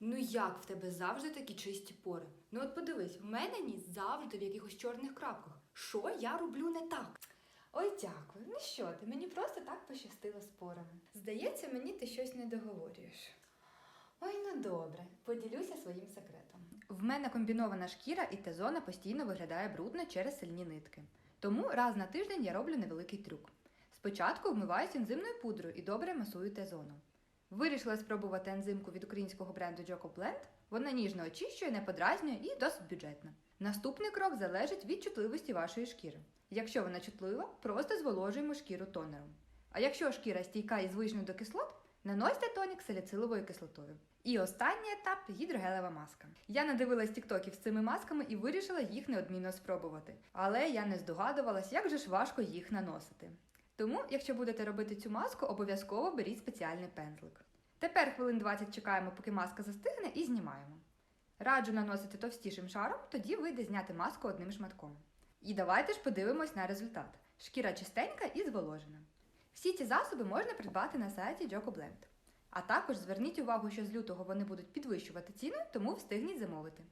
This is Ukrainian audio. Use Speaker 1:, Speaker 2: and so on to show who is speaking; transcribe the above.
Speaker 1: Ну як в тебе завжди такі чисті пори? Ну от подивись, в мене ніс завжди в якихось чорних крапках. Що я роблю не так? Ой, дякую. Ну що ти? Мені просто так пощастило з порами. Здається, мені ти щось не договорюєш. Ой, ну добре, поділюся своїм секретом. В мене комбінована шкіра і Т-зона постійно виглядає брудно через сильні нитки. Тому раз на тиждень я роблю невеликий трюк. Спочатку вмиваюся ензимною пудрою і добре масую Т-зону. Вирішила спробувати ензимку від українського бренду Joco Blend. Вона ніжно очищує, не подразнює і досить бюджетна. Наступний крок залежить від чутливості вашої шкіри. Якщо вона чутлива, просто зволожуємо шкіру тонером. А якщо шкіра стійка і звична до кислот, наносьте тонік саліциловою кислотою. І останній етап гідрогелева маска. Я надивилась тіктоків з цими масками і вирішила їх неодмінно спробувати. Але я не здогадувалась, як же ж важко їх наносити. Тому, якщо будете робити цю маску, обов'язково беріть спеціальний пензлик. Тепер хвилин 20 чекаємо, поки маска застигне, і знімаємо. Раджу наносити товстішим шаром, тоді вийде зняти маску одним шматком. І давайте ж подивимось на результат. Шкіра чистенька і зволожена. Всі ці засоби можна придбати на сайті Blend. А також зверніть увагу, що з лютого вони будуть підвищувати ціну, тому встигніть замовити.